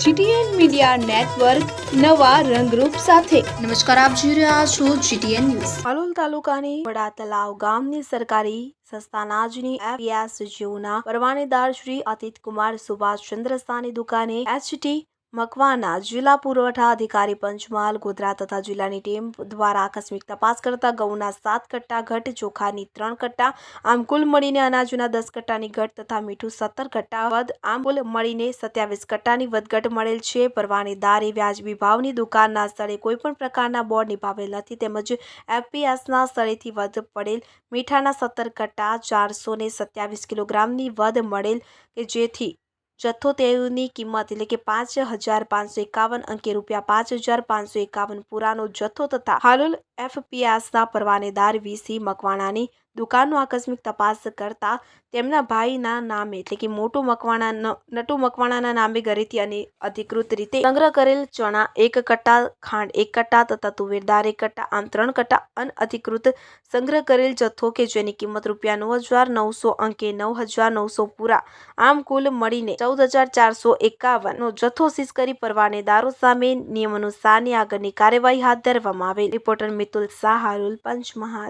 GTN media network નવા રંગરૂપ સાથે. નમસ્કાર આપ જોઈ રહ્યા છો જીટીએન ન્યૂઝ. પાલોલ તાલુકાની વડા તલાવ ગામની સરકારી સંસ્થાનાજની જેઓના પરવાનેદાર શ્રી અતિત કુમાર સુભાષચંદ્ર સાની દુકાને એચટી મકવાના જિલ્લા પુરવઠા અધિકારી પંચમહાલ, ગોધરા તથા જિલ્લાની ટીમ દ્વારા આકસ્મિક તપાસ કરતા ઘઉંના સાત કટ્ટા ઘટ, ચોખાની ત્રણ કટ્ટા, આમ કુલ મળીને અનાજના દસ કટ્ટાની ઘટ તથા મીઠું સત્તર કટ્ટા વધ, આમ કુલ મળીને સત્યાવીસ કટ્ટાની વધઘટ મળેલ છે. પરવાનેદારે વ્યાજબી ભાવની દુકાનના સ્થળે કોઈપણ પ્રકારના બોર્ડ નિભાવેલ નથી તેમજ એફપીએસના સ્થળેથી વધ પડેલ મીઠાના સત્તર કટ્ટા ચારસો ને સત્યાવીસ કિલોગ્રામની વધ મળેલ કે જેથી જથ્થો તેની કિંમત એટલે કે પાંચ હજાર પાંચસો એકાવન અંકે રૂપિયા પાંચ હજાર પાંચસો એકાવન પુરાનો જથ્થો તથા હાલોલ એફપીએસના પરવાનેદાર વીસી મકવાણાની દુકાનનો આકસ્મિક તપાસ કરતા તેમના ભાઈના નામે, એટલે કે મોટુ મકવાણા નટુ મકવાણાના નામે ઘરેથી અને અધિકૃત રીતે સંગ્રહ કરેલ ચણા એક કટ્ટા, ખાંડ એક કટ્ટા તથા તુવેર દાળ એક કટ્ટા, આમ ત્રણ કટ્ટા અનઅધિકૃત સંગ્રહ કરેલ જથ્થો કે જેની કિંમત રૂપિયા નવ હજાર નવસો અંકે નવ હજાર નવસો પૂરા. આમ કુલ મળીને ચૌદ હજાર ચારસો એકાવનનો જથ્થો સીઝ કરી પરવાનેદારો સામે નિયમ અનુસારની આગળની કાર્યવાહી હાથ ધરવામાં આવેલ. રિપોર્ટર મિતુલ શાહ સાહારુલ પંચમહાલ.